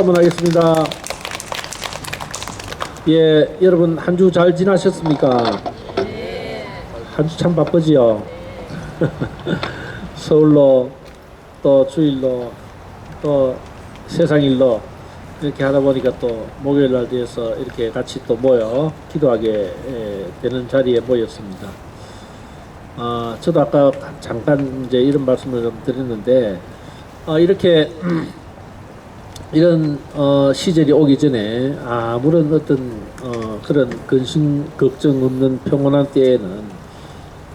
한번 하겠습니다. 예, 여러분 한 주 잘 지나셨습니까? 한 주 참 바쁘지요. 서울로 또 주일로 또 세상 일로 이렇게 하다 보니까 또 목요일 날 돼서 이렇게 같이 또 모여 기도하게 예, 되는 자리에 모였습니다. 아, 저도 아까 잠깐 이제 이런 말씀을 좀 드렸는데 아, 이렇게 이런 어, 시절이 오기 전에 아무런 어떤 어, 그런 근심 걱정 없는 평온한 때에는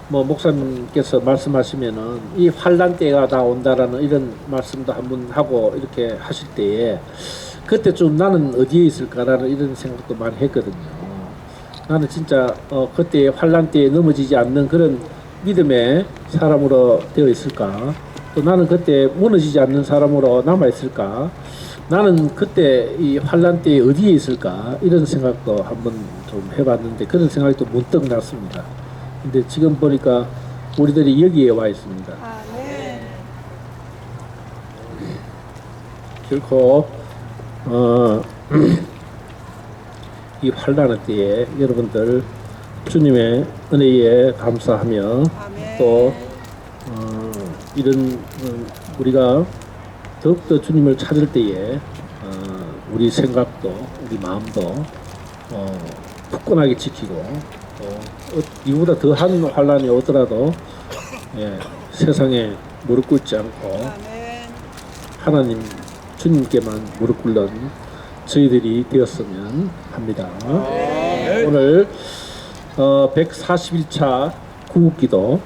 뭐 목사님께서 말씀하시면은 이 환란 때가 다 온다라는 이런 말씀도 한번 하고 이렇게 하실 때에 그때 좀 나는 어디에 있을까라는 이런 생각도 많이 했거든요. 나는 진짜 어, 그때 환란 때에 넘어지지 않는 그런 믿음의 사람으로 되어 있을까? 또 나는 그때 무너지지 않는 사람으로 남아 있을까? 나는 그때 이 환란 때에 어디에 있을까? 이런 생각도 한번 좀 해봤는데 그런 생각이 또 문득 났습니다. 근데 지금 보니까 우리들이 여기에 와 있습니다. 결코 어, 이 환란의 때에 여러분들 주님의 은혜에 감사하며 또 어, 이런 어, 우리가 더욱더 주님을 찾을 때에 어, 우리 생각도 우리 마음도 어, 굳건하게 지키고 이보다 더한 환란이 오더라도 예, 세상에 무릎 꿇지 않고 하나님 주님께만 무릎 꿇는 저희들이 되었으면 합니다. 오늘 어, 141차 구국기도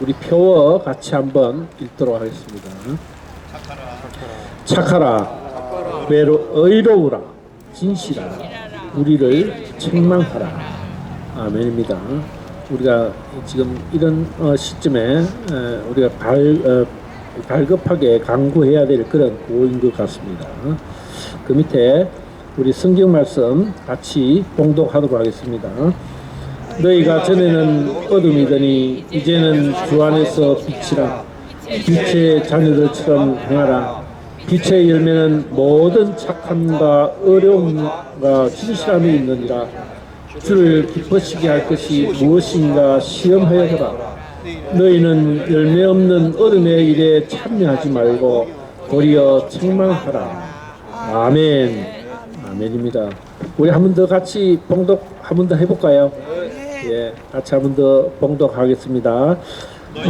우리 표어 같이 한번 읽도록 하겠습니다. 착하라, 외로, 의로우라, 진실하라, 우리를 책망하라. 아멘입니다. 우리가 지금 이런 어, 시점에 에, 우리가 발, 어, 갈급하게 강구해야 될 그런 고인 것 같습니다. 그 밑에 우리 성경 말씀 같이 봉독하도록 하겠습니다. 너희가 전에는 어둠이더니 이제는 주 안에서 빛이라. 빛의 자녀들처럼 행하라. 빛의 열매는 모든 착함과 어려움과 진실함이 있느니라. 주를 기뻐시게 할 것이 무엇인가 시험하여 해라. 너희는 열매 없는 어둠의 일에 참여하지 말고 도리어 책망하라. 아멘. 아멘입니다. 우리 한 번 더 같이 봉독 한 번 더 해볼까요? 예, 같이 한번 더 봉독하겠습니다.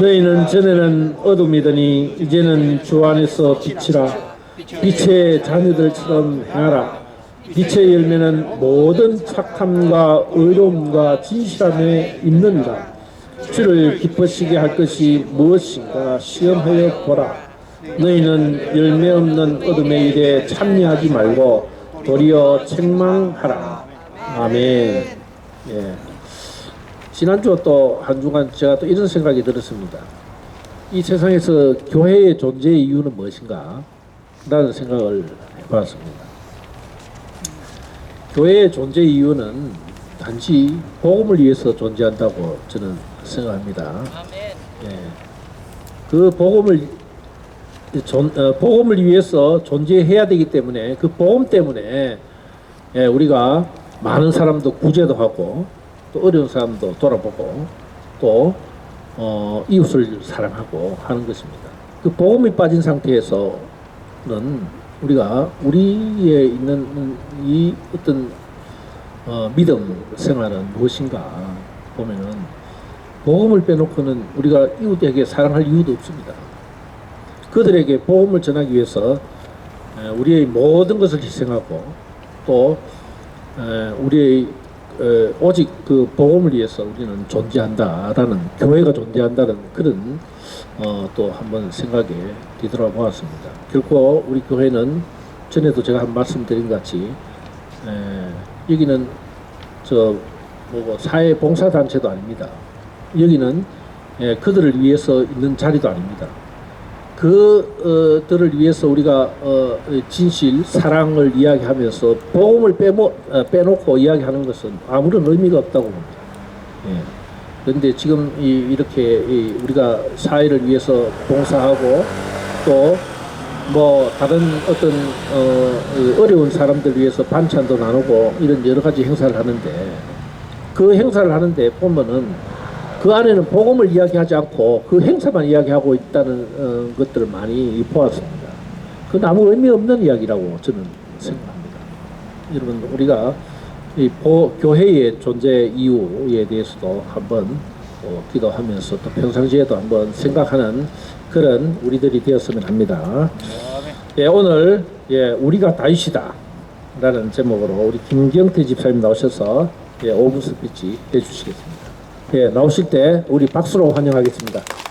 너희는 전에는 어둠이더니 이제는 주 안에서 빛이라 빛의 자녀들처럼 행하라. 빛의 열매는 모든 착함과 의로움과 진실함에 있느니라. 주를 기쁘시게 할 것이 무엇인가 시험하여 보라. 너희는 열매 없는 어둠의 일에 참여하지 말고 도리어 책망하라. 아멘. 예. 지난주 또 한 주간 제가 또 이런 생각이 들었습니다. 이 세상에서 교회의 존재의 이유는 무엇인가? 라는 생각을 해봤습니다. 교회의 존재 이유는 단지 복음을 위해서 존재한다고 저는 생각합니다. 예. 그 복음을 존, 어, 복음을 위해서 존재해야 되기 때문에 그 복음 때문에 예, 우리가 많은 사람도 구제도 하고 또 어려운 사람도 돌아보고 또 어, 이웃을 사랑하고 하는 것입니다. 그 복음이 빠진 상태에서는 우리가 우리에 있는 이 어떤 어, 믿음 생활은 무엇인가 보면은 복음을 빼놓고는 우리가 이웃에게 사랑할 이유도 없습니다. 그들에게 복음을 전하기 위해서 에, 우리의 모든 것을 희생하고 또 에, 우리의 에, 오직 그 복음을 위해서 우리는 존재한다라는 교회가 존재한다는 그런 어, 또 한번 생각에 뒤돌아보았습니다. 결코 우리 교회는 전에도 제가 한 말씀드린 것 같이 에, 여기는 저 뭐고 사회 봉사 단체도 아닙니다. 여기는 예, 그들을 위해서 있는 자리도 아닙니다. 그들을 위해서 우리가 어, 진실, 사랑을 이야기하면서 복음을 빼모, 어, 빼놓고 이야기하는 것은 아무런 의미가 없다고 봅니다. 예. 그런데 지금 이, 이렇게 이 우리가 사회를 위해서 봉사하고 또 뭐 다른 어떤 어, 그 어려운 사람들 위해서 반찬도 나누고 이런 여러 가지 행사를 하는데 그 행사를 하는데 보면은 그 안에는 복음을 이야기하지 않고 그 행사만 이야기하고 있다는 어, 것들을 많이 보았습니다. 그건 아무 의미 없는 이야기라고 저는 생각합니다. 여러분 우리가 이 보, 교회의 존재 이유에 대해서도 한번 또 기도하면서 또 평상시에도 한번 생각하는 그런 우리들이 되었으면 합니다. 예, 오늘 예, 우리가 다윗이다 라는 제목으로 우리 김경태 집사님 나오셔서 예, 5분 스피치 해주시겠습니다. 예, 나오실 때 우리 박수로 환영하겠습니다.